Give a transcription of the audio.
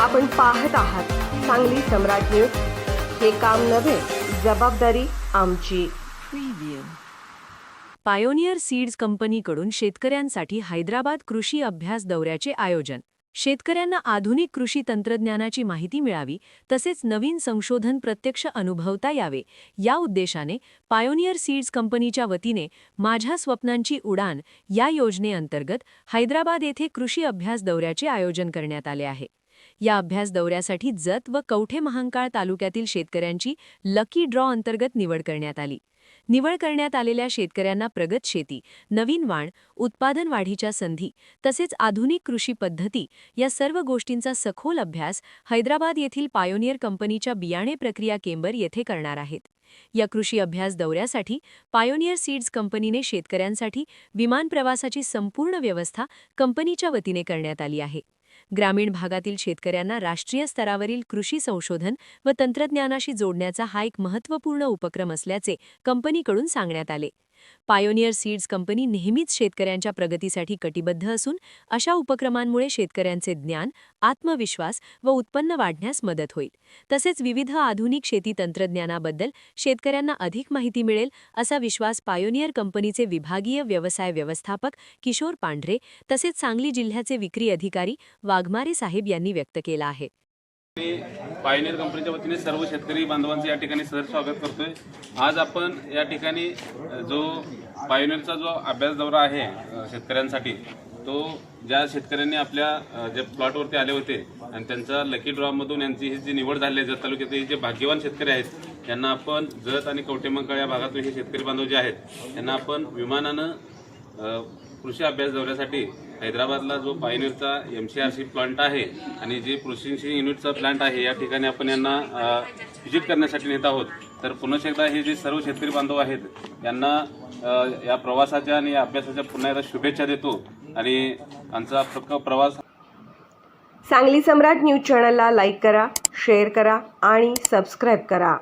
आपण पाहत आहात सांगली सम्राट न्यूज. हे काम नव्हे जबाबदारी आमची. पायोनियर सीड्स कंपनीकडून शेतकऱ्यांसाठी हैदराबाद कृषी अभ्यास दौऱ्याचे आयोजन. शेतकऱ्यांना आधुनिक कृषी तंत्रज्ञानाची माहिती मिळावी तसेच नवीन संशोधन प्रत्यक्ष अनुभवता यावे. या उद्देशाने पायोनियर सीड्स कंपनीच्या वतीने माझ्या स्वप्नांची उडान या योजनेअंतर्गत हैदराबाद येथे कृषी अभ्यास दौऱ्याचे आयोजन करण्यात आले आहे. या अभ्यास दौऱ्यासाठी जत व कवठे महांकाळ तालुक्यातील शेतकऱ्यांची लकी ड्रॉ अंतर्गत निवड करण्यात आली. निवड करण्यात आलेल्या शेतकऱ्यांना प्रगत शेती नवीन वाण उत्पादन वाढीच्या संधी तसेच आधुनिक कृषी पद्धती या सर्व गोष्टींचा सखोल अभ्यास हैदराबाद येथील पायोनियर कंपनीच्या बियाणे प्रक्रिया केंबर येथे करणार आहेत. या कृषी अभ्यास दौऱ्यासाठी पायोनियर सीड्स कंपनीने शेतकऱ्यांसाठी विमान प्रवासाची संपूर्ण व्यवस्था कंपनीच्या वतीने करण्यात आली आहे. ग्रामीण भागातील शेतकऱ्यांना राष्ट्रीय स्तरावरील कृषी संशोधन व तंत्रज्ञानाशी जोडण्याचा हा एक महत्त्वपूर्ण उपक्रम असल्याचे कंपनीकडून सांगण्यात आले. पायोनियर सीड्स कंपनी नेहमीच शेतकऱ्यांच्या प्रगतीसाठी कटिबद्ध असून अशा उपक्रमांमुळे शेतकऱ्यांचे ज्ञान आत्मविश्वास व उत्पन्न वाढण्यास मदत होईल. तसेच विविध आधुनिक शेती तंत्रज्ञानाबद्दल शेतकऱ्यांना अधिक माहिती मिळेल असा विश्वास पायोनियर कंपनीचे विभागीय व्यवसाय व्यवस्थापक किशोर पांढरे तसेच सांगली जिल्ह्याचे विक्री अधिकारी वाघमारे साहेब यांनी व्यक्त केला आहे. मी पायनियर कंपनीच्या वतीने सर्व शेतकरी बांधवांचं या ठिकाणी सहर्ष स्वागत करतोय. आज आपण या ठिकाणी जो पायनेरचा जो अभ्यास दौरा आहे शेतकऱ्यांसाठी तो ज्या शेतकऱ्यांनी आपल्या जे प्लॉटवरती आले होते आणि त्यांचा लकी ड्रॉमधून यांची ही जी निवड झाली आहे जत तालुक्यातील जे भाग्यवान शेतकरी आहेत त्यांना आपण जत आणि कवटेमंकाळ या भागातून हे शेतकरी बांधव जे आहेत त्यांना आपण विमानानं कृषी अभ्यास दौऱ्यासाठी हैदराबादला जो पायनीरचा M C R C plant आहे आणि जे प्रोसेसिंग युनिटचा प्लांट आहे या ठिकाणी आपण यांना व्हिजिट करण्यासाठी नेत आहोत. तर पुन्हा एकदा हे जे सर्व शेतकरी बांधव आहेत यांना या प्रवासाच्या आणि या अभ्यासाच्या पुन्हा एकदा शुभेच्छा देतो. आणि आमचा प्रक प्रवास सांगली सम्राट न्यूज चॅनलला लाईक करा शेअर करा आणि सबस्क्राईब करा.